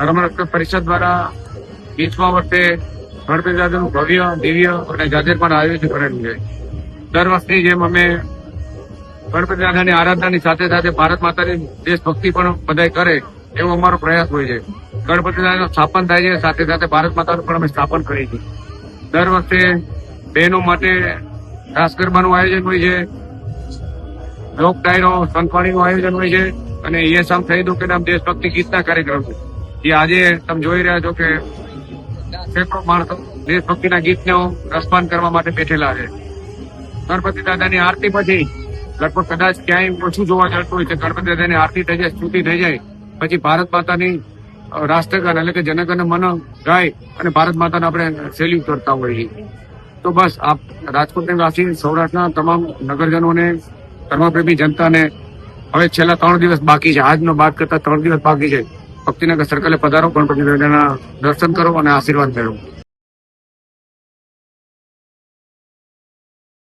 ધર્મરક્ષક પરિષદ દ્વારા વીસમા વર્ષે ગણપતિ દાદાનું ભવ્ય, દિવ્ય અને જાજરમાન આયોજન કરેલું છે. દર વર્ષની જેમ અમે ગણપતિ દાદાની આરાધનાની સાથે સાથે ભારત માતાની દેશભક્તિ પણ બધાય કરે એવો અમારો પ્રયાસ હોય છે. ગણપતિ દાદાનું સ્થાપન થાય છે, સાથે સાથે ભારત માતાનું પણ અમે સ્થાપન કરીએ છીએ. દર વર્ષે બહેનો માટે રાસ ગરબાનું આયોજન હોય છે. લોક ડાયરો સંતવાણીનું આયોજન હોય છે અને એ સામ થઈ દઉં કે નામ દેશભક્તિ ગીતના કાર્યક્રમ છે. જે આજે તમે જોઈ રહ્યા છો કે સેંકડો માણસો દેશભક્તિના ગીતને રસપાન કરવા માટે બેઠેલા છે. ગણપતિ દાદાની આરતી પછી લગભગ કદાચ ક્યાંય ઓછું જોવા જતું હોય છે. ગણપતિ દાદાની આરતી થઈ જાય, સ્તુતિ થઈ જાય, પછી ભારત માતાની રાષ્ટ્રગાન એટલે કે જનગણ મન ગાય અને ભારત માતાને આપણે સેલ્યુટ કરતા હોઈએ. તો બસ આપ રાજકોટની વાસી, સૌરાષ્ટ્રના તમામ નગરજનોને, ધર્મપ્રેમી જનતાને હવે છેલ્લા ત્રણ દિવસ બાકી છે. આજનો બાદ કરતા ત્રણ દિવસ બાકી છે. ભક્તિનગર સર્કલે પધારો ગણપતિ દાદાના દર્શન કરો અને આશીર્વાદ મેળવો.